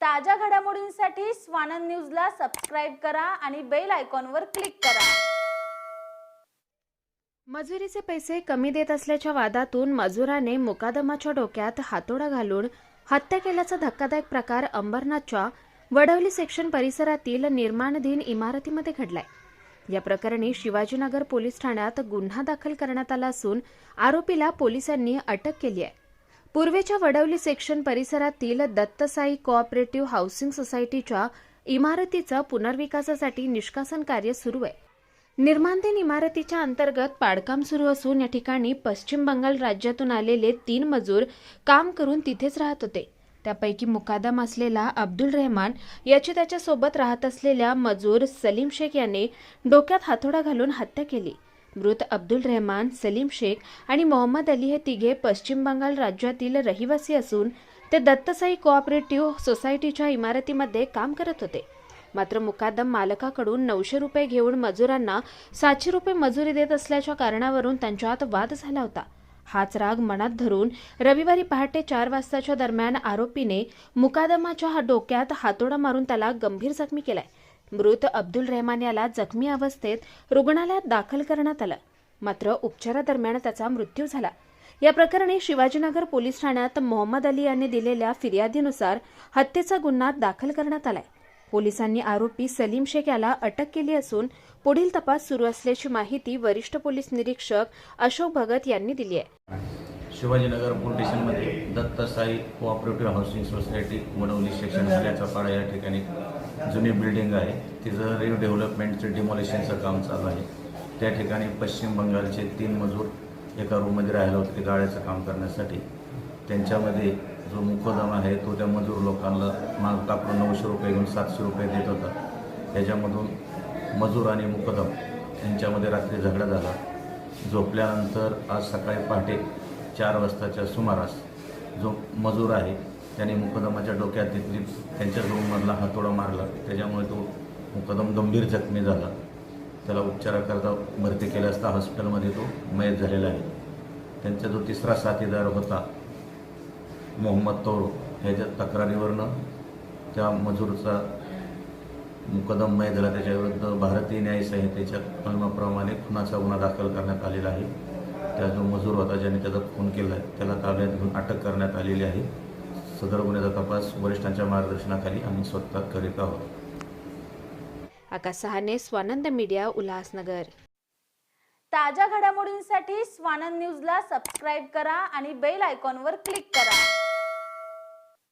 ताज्या घडामोडींसाठी स्वानंद न्यूजला सबस्क्राईब करा आणि बेल आयकॉनवर क्लिक करा. मजुरीचे पैसे कमी देत असल्याच्या वादातून मजुराने मुकादमाच्या डोक्यात हातोडा घालून हत्या केल्याचा धक्कादायक प्रकार अंबरनाथच्या वडवली सेक्शन परिसरातील निर्माणाधीन इमारतीमध्ये घडलाय. या प्रकरणी शिवाजीनगर पोलीस ठाण्यात गुन्हा दाखल करण्यात आला असून आरोपीला पोलिसांनी अटक केली आहे. पूर्वेच्या वडवली सेक्शन परिसरातील दत्तसाई कोऑपरेटिव्ह हाऊसिंग सोसायटीच्या इमारतीचं पुनर्विकासासाठी निष्कासन कार्य सुरू आहे. निर्माणधीन इमारतीच्या अंतर्गत पाडकाम सुरू असून या ठिकाणी पश्चिम बंगाल राज्यातून आलेले तीन मजूर काम करून तिथेच राहत होते. त्यापैकी मुकादम असलेला अब्दुल रहमान याची त्याच्यासोबत राहत असलेल्या मजूर सलीम शेख याने डोक्यात हातोडा घालून हत्या केली. मृत अब्दुल रहमान सलीम शेख आणि मोहम्मद अली हे तिघे पश्चिम बंगाल राज्यातील रहिवासी असून ते दत्तसाई कोऑपरेटिव्ह सोसायटीच्या इमारतीमध्ये काम करत होते. मात्र मुकादम मालकाकडून नऊशे रुपये घेऊन मजुरांना सातशे रुपये मजुरी देत असल्याच्या कारणावरून त्यांच्यात वाद झाला होता. हाच राग मनात धरून रविवारी पहाटे चार वाजताच्या दरम्यान आरोपीने मुकादमाच्या डोक्यात हातोडा मारून त्याला गंभीर जखमी केलाय. मृत अब्दुल रहमान याला जखमी अवस्थेत रुग्णालयात दाखल करण्यात आलं. मात्र उपचारादरम्यान त्याचा मृत्यू झाला. या प्रकरणी शिवाजीनगर पोलीस ठाण्यात मोहम्मद अली यांनी दिलेल्या फिर्यादीनुसार हत्येचा गुन्हा दाखल करण्यात आलाय. पोलिसांनी आरोपी सलीम शेख याला अटक केली असून पुढील तपास सुरू असल्याची माहिती वरिष्ठ पोलीस निरीक्षक अशोक भगत यांनी दिली आहे. शिवाजीनगर पोलीस स्टेशनमध्ये Datta Sai cooperative housing society Vadavali section झाल्याचा पाडा या ठिकाणी. जुनी बिल्डिंग आहे. तिचं रिडेव्हलपमेंटचं डिमॉलिशनचं काम चालू आहे. त्या ठिकाणी पश्चिम बंगालचे तीन मजूर एका रूममध्ये राहिला होते ते गाड्याचं काम करण्यासाठी. त्यांच्यामध्ये जो मुखोदम आहे तो त्या मजूर लोकांना माग टाकून नऊशे रुपये घेऊन सातशे रुपये देत होता. त्याच्यामधून मजूर आणि मुकदम यांच्यामध्ये रात्री झगडा झाला. झोपल्यानंतर आज सकाळी पहाटे चार वाजताच्या सुमारास जो मजूर आहे त्याने मुकदमाच्या डोक्यात तिथली त्यांच्या रूममधला हातोडा मारला. त्याच्यामुळे तो मुकदम गंभीर जखमी झाला. त्याला उपचाराकरता भरती केलं असता हॉस्पिटलमध्ये तो मयत झालेला आहे. त्यांचा जो तिसरा साथीदार होता मोहम्मद तौर ह्याच्या तक्रारीवरनं त्या मजूरचा मुकदम मय झाला. त्याच्याविरुद्ध भारतीय न्यायसंहितेच्या कलमाप्रमाणे खुनाचा गुन्हा दाखल करण्यात आलेला आहे. त्या जो मजूर होता ज्याने त्याचा खून केला आहे त्याला ताब्यात घेऊन अटक करण्यात आलेली आहे. सदर गुन्ह्याचा तपास वरिष्ठांच्या मार्गदर्शनाखाली आम्ही स्वतः करीत आहोत. आकाश सहाने स्वानंद मीडिया उल्हासनगर. ताज्या घडामोडींसाठी स्वानंद न्यूजला सबस्क्राईब करा आणि बेल आयकॉनवर क्लिक करा.